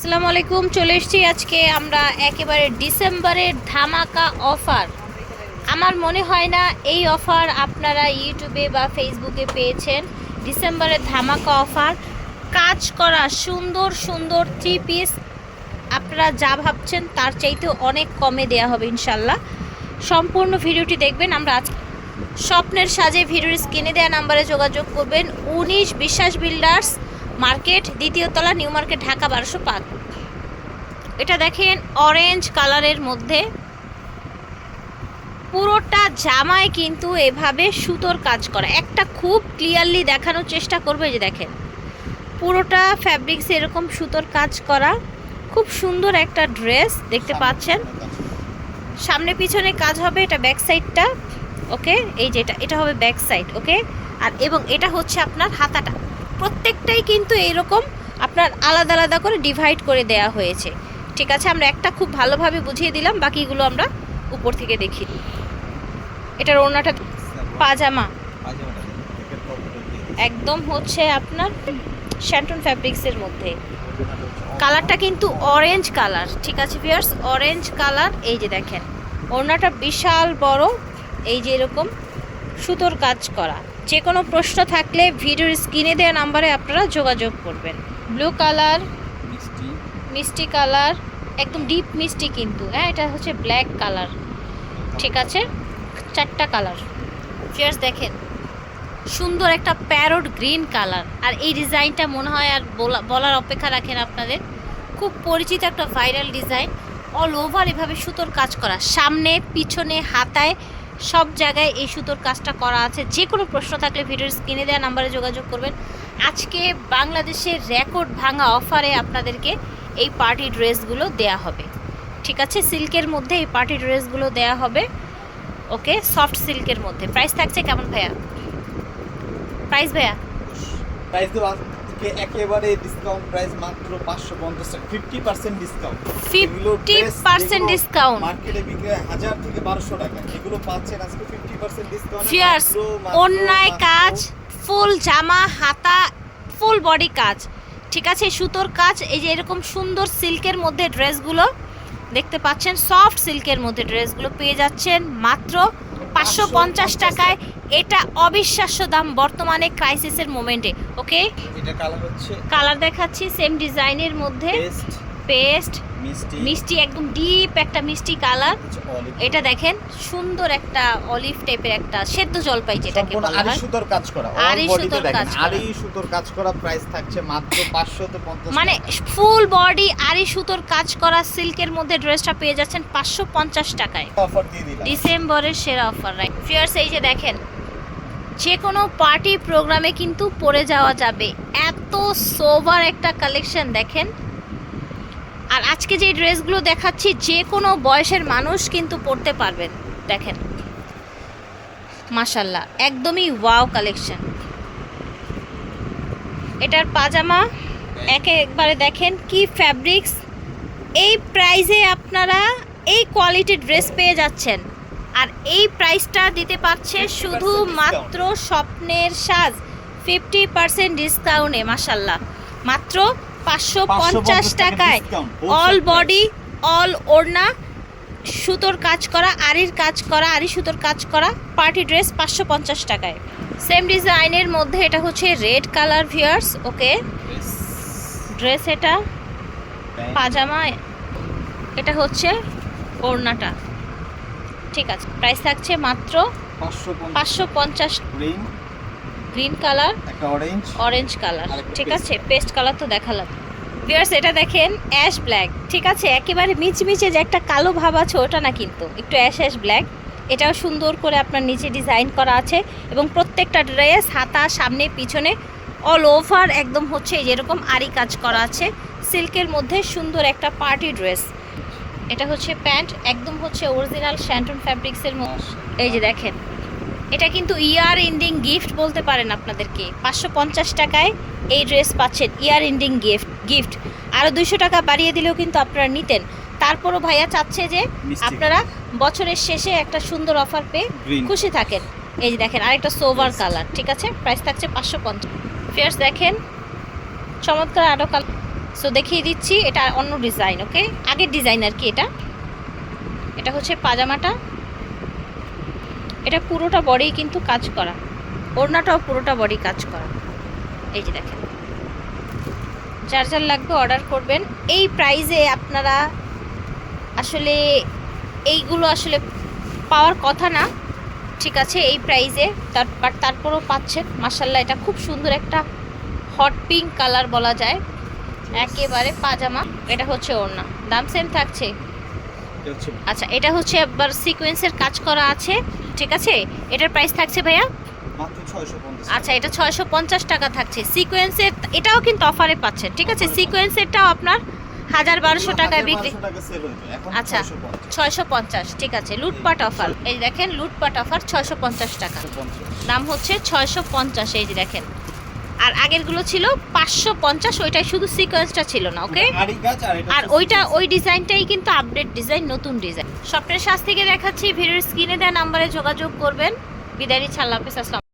আসসালামু আলাইকুম, চলে এসেছি আজকে আমরা একেবারে ডিসেম্বরের ধামাকা অফার। আমার মনে হয় না এই অফার আপনারা ইউটিউবে বা ফেসবুকে পেয়েছেন ডিসেম্বরের ধামাকা অফার। কাজ করা সুন্দর সুন্দর থ্রি পিস আপনারা যা ভাবছেন তার চাইতেও অনেক কমে দেয়া হবে ইনশাল্লাহ। সম্পূর্ণ ভিডিওটি দেখবেন, আমরা আজ স্বপ্নের সাজে ভিডিওর স্ক্রিনে দেওয়া নাম্বারে যোগাযোগ করবেন। উনিশ বিশ্বাস বিল্ডার্স মার্কেট দ্বিতীয় তলা নিউ মার্কেট ঢাকা বারোশো পাঁচ। এটা দেখেন অরেঞ্জ কালারের মধ্যে। পুরোটা জামায় কিন্তু এভাবে সুতোর কাজ করা। একটা খুব ক্লিয়ারলি দেখানোর চেষ্টা করবে যে দেখেন। পুরোটা ফ্যাব্রিক্স এরকম সুতোর কাজ করা। খুব সুন্দর একটা ড্রেস দেখতে পাচ্ছেন? সামনে পিছনে কাজ হবে এটা ব্যাক সাইডটা ওকে এই যেটা এটা হবে ব্যাক সাইড ওকে আর এবং এটা হচ্ছে আপনার হাতাটা। প্রত্যেকটাই কিন্তু এইরকম আপনার আলাদা আলাদা করে ডিভাইড করে দেয়া হয়েছে। ঠিক আছে, আমরা একটা খুব ভালোভাবে বুঝিয়ে দিলাম, বাকিগুলো আমরা উপর থেকে দেখি। এটার ওড়নাটা পাজামা। একদম হচ্ছে আপনার শ্যান্টন ফ্যাব্রিক্সের মধ্যে। কালারটা কিন্তু অরেঞ্জ কালার ঠিক আছে ভিয়ার্স অরেঞ্জ কালার এই যে দেখেন। ওড়নাটা বিশাল বড়, এই যে এরকম সুতোর কাজ করা। যে কোনো প্রশ্ন থাকলে ভিডিওর স্ক্রিনে দেওয়া নাম্বারে আপনারা যোগাযোগ করবেন। ব্লু কালার মিষ্টি। কালার একদম ডিপ মিষ্টি কিন্তু হ্যাঁ? এটা হচ্ছে ব্ল্যাক কালার। ঠিক আছে? চারটা কালার। ফিয়ার্স দেখেন সুন্দর একটা প্যারোট গ্রিন কালার। আর এই ডিজাইনটা মনে হয় আর বলা- বলার অপেক্ষা রাখেন আপনাদের। খুব পরিচিত একটা ভাইরাল ডিজাইন। অল ওভার এভাবে সুতোর কাজ করা। সামনে পিছনে হাতায় সব জায়গায় এই সুতোর কাজটা করা আছে। যে কোনো প্রশ্ন থাকলে ভিডিওর স্ক্রিনে দেওয়া নাম্বারে যোগাযোগ করবেন। আজকে বাংলাদেশের রেকর্ড ভাঙা অফারে আপনাদেরকে এই পার্টি ড্রেসগুলো দেয়া হবে। ঠিক আছে? সিল্কের মধ্যে এই পার্টি ড্রেসগুলো দেয়া হবে। ওকে? সফট সিল্কের মধ্যে। প্রাইস থাকছে কেমন ভাইয়া? প্রাইস ভাইয়া? প্রাইস দেবো আজকে একেবারে ডিসকাউন্ট প্রাইস মাত্র পাঁচশো পঞ্চাশ টাকা fifty percent discount fifty percent discount মার্কেটে বিক্রি হয় হাজার থেকে বারোশো টাকা। এগুলো পাচ্ছেন আজকে ফিফটি পার্সেন্ট ডিসকাউন্ট ফিয়ার্স অন্যায় কাজ ফুল জামা হাতা ফুল বডি কাজ। ঠিক আছে সুতোর কাজ এই যে এরকম সুন্দর সিল্কের মধ্যে ড্রেসগুলো দেখতে পাচ্ছেন সফট সিল্কের মধ্যে ড্রেসগুলো পেয়ে যাচ্ছেন মাত্র পাঁচশো পঞ্চাশ টাকায় এটা অবিশ্বাস্য দাম বর্তমানে ক্রাইসিসের মোমেন্টে ওকে কালার হচ্ছে কালার দেখাচ্ছি সেম ডিজাইনের মধ্যে। পেস্ট মিষ্টি। একদম ডিপ একটা মিষ্টি কালার এটা দেখেন সুন্দর একটা অলিভ টাইপের একটা সেদ্ধ জলপাই যেটাকে বলা হয়। সুতোর কাজ করা তে সুতোর কাজ। আড়ি সুতোর কাজ করা প্রাইস থাকছে মাত্র পাঁচশো থেকে পঞ্চাশ মানে ফুল বডি আড়ি সুতোর কাজ করা সিল্কের মধ্যে ড্রেসটা পেয়ে যাচ্ছেন পাঁচশো পঞ্চাশ টাকায়। অফার দিয়ে দিলাম। ডিসেম্বরের সেরা অফার রাইট ফিয়ার্স এই যে দেখেন যে কোনো পার্টি প্রোগ্রামে কিন্তু পরে যাওয়া যাবে। এত সোভার একটা কালেকশন দেখেন। আর আজকে যে ড্রেসগুলো দেখাচ্ছি যে কোনো বয়সের মানুষ কিন্তু পরতে পারবেন। দেখেন। মাশাল্লাহ একদমই ওয়াও কালেকশন। এটার পাজামা একে একবারে দেখেন কি ফ্যাব্রিক্স। এই প্রাইসে আপনারা এই কোয়ালিটির ড্রেস পেয়ে যাচ্ছেন। আর এই প্রাইসটা দিতে পারছে 50% শুধুমাত্র স্বপ্নের সাজ। ফিফটি পার্সেন্ট ডিসকাউন্টে মাসাল্লাহ মাত্র পাঁচশো পঞ্চাশ 550 টাকায় অল বডি অল ওড়না সুতোর কাজ করা আরির কাজ করা আরি সুতোর কাজ করা পার্টি ড্রেস পাঁচশো পঞ্চাশ টাকায়। সেম ডিজাইনের মধ্যে এটা হচ্ছে রেড কালার ভিয়ার্স ওকে? ড্রেস এটা পাজামা এটা হচ্ছে ওড়নাটা। ঠিক আছে প্রাইস থাকছে মাত্র পাঁচশো পঞ্চাশ। গ্রিন কালার একটা অরেঞ্জ অরেঞ্জ কালার। ঠিক আছে পেস্ট কালার তো দেখালাম। ভিউয়ার্স এটা দেখেন অ্যাশ ব্ল্যাক ঠিক আছে একেবারে মিচমিচে যে একটা কালো ভাব আছে ওটা না কিন্তু। একটু অ্যাশ অ্যাশ ব্ল্যাক এটাও সুন্দর করে আপনার নিচে ডিজাইন করা আছে এবং প্রত্যেকটা ড্রেস হাতা সামনে পিছনে অল ওভার একদম হচ্ছে যেরকম আরি কাজ করা আছে। সিল্কের মধ্যে সুন্দর একটা পার্টি ড্রেস এটা হচ্ছে প্যান্ট একদম হচ্ছে অরিজিনাল শ্যান্টন ফ্যাব্রিক্সের এই যে দেখেন এটা কিন্তু ইয়ার এন্ডিং গিফট বলতে পারেন আপনাদেরকে। পাঁচশো পঞ্চাশ টাকায় এই ড্রেস পাচ্ছেন ইয়ার এন্ডিং গিফট গিফট আরও দুইশো টাকা বাড়িয়ে দিলেও কিন্তু আপনারা নিতেন। তারপরও ভাইয়া চাচ্ছে যে আপনারা বছরের শেষে একটা সুন্দর অফার পেয়ে খুশি থাকেন। এই যে দেখেন আরেকটা সোভার. কালার ঠিক আছে? প্রাইস থাকছে পাঁচশো পঞ্চাশ। ফিয়ার্স দেখেন চমৎকার আরও কালার সো দেখিয়ে দিচ্ছি এটা অন্য ডিজাইন ওকে আগের ডিজাইন আর কি এটা। এটা হচ্ছে পাজামাটা। এটা পুরোটা বডি কিন্তু কাজ করা। ওড়নাটাও পুরোটা বডি কাজ করা। এই যে দেখেন। যার যার লাগবে অর্ডার করবেন। এই প্রাইজে আপনারা আসলে এইগুলো আসলে পাওয়ার কথা না। ঠিক আছে এই প্রাইজে তার বাট তারপরেও পাচ্ছেন। মার্শাল্লাহ এটা খুব সুন্দর একটা হট পিঙ্ক কালার বলা যায়। একেবারে পাজামা। এটা হচ্ছে ওড়না। দাম সেম থাকছে। আচ্ছা এটা হচ্ছে আবার সিকোয়েন্সের কাজ করা আছে। ঠিক আছে? এটার প্রাইস থাকছে ভাইয়া? আচ্ছা এটা ছয়শো পঞ্চাশ টাকা থাকছে। সিকোয়েন্সের এটাও কিন্তু অফারে পাচ্ছেন ঠিক আছে? সিকোয়েন্সেরটাও আপনার হাজার বারোশো টাকায় বিক্রি আচ্ছা। ছয়শো পঞ্চাশ। ঠিক আছে? লুটপাট অফার এই দেখেন লুটপাট অফার ছয়শো পঞ্চাশ টাকা। দাম হচ্ছে ছয়শো পঞ্চাশ এই যে দেখেন। আর আগেরগুলো ছিল পাঁচশো পঞ্চাশ ওইটাই শুধু সিকোয়েন্সটা ছিল না ওকে আর ওইটা ওই ডিজাইনটাই কিন্তু আপডেট ডিজাইন নতুন ডিজাইন স্বপ্নের শাস্তিকে থেকে দেখাচ্ছি ভিডিওর স্ক্রিনে দেওয়া নাম্বারে যোগাযোগ করবেন। বিদায় নিচ্ছি আল্লাহ হাফিজ আসসালাম